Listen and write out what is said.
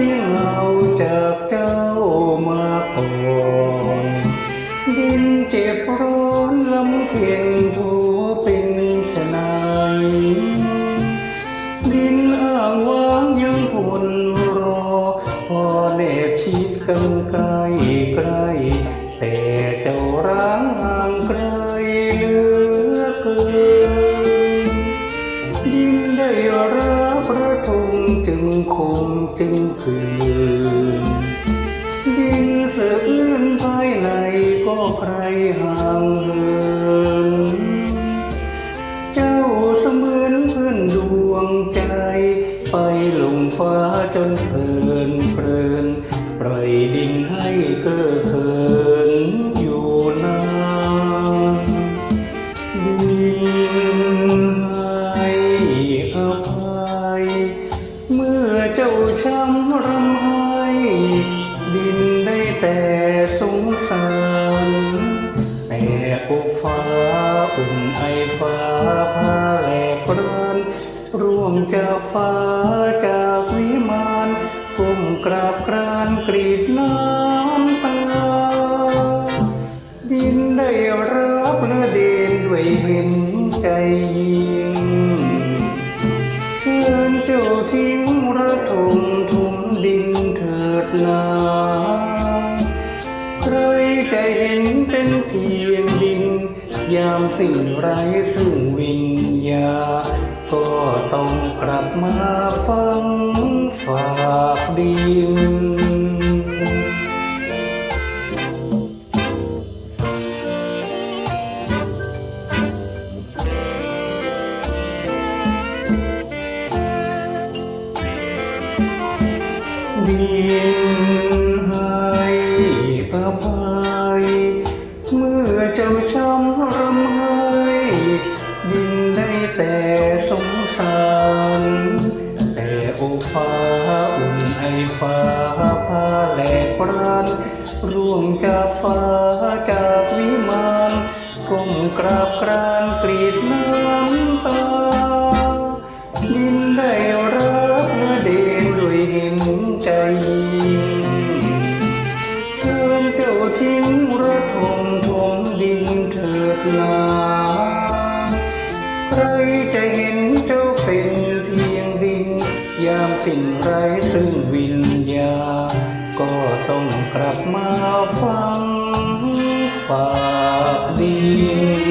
ที่เหงาจากเจ้ามาก่อนดินเจ็บร้อนลำเค็นทั่วเป็นสนายดินอ้างว้างยังพนรอ พอแนบชิดกันใกล้ใกล้แต่เจ้าร้างห่างไกลเหลือเกินดินได้รับพ ระทงจึงคงจึงคืนดินเสะอื้นภายในก็ใครห่างเหินเจ้าเสมือนเพื่อนดวงใจ ไปลงฟ้าจนเพลินเพลินปล่อยดินให้เก้อเขินอยู่นานดินให้อภัย ช้ำรำไห้ดินได้แต่สงสาร แต่อกฟ้าอุ่นไอฟ้าพาแหลกรานร่วงจากฟ้าจากวิมานก้มกราบกรานกรีดน้ำตา ดินได้รับและเดินด้วยเห็นใจยิง เชิญเจ้าทิ้งระทมทุ่มดินเถิดนาใครจะเห็นเป็นเพียงดิน ยามสิ่งไรซึ่งวิญญา ก็ต้องกลับมาฟังฝากดิน ดินให้อภัย เมื่อเจ้าช้ำรำไห้ ดินได้แต่สงสาร แต่โอฟ้าอุ่นไอฟ้าพาแหลกรานร่วงจากฟ้าจากวิมานก้มกราบกรานกรีดน้ำ ใจยิ่เชิญเจ้าทิ้งระทมทมดินเถิดนาใครจะเห็นเจ้าเป็นเพียงดิน ยามสิ่งไรซึ่งวิญญา ก็ต้องกลับมาฟังฝากดิน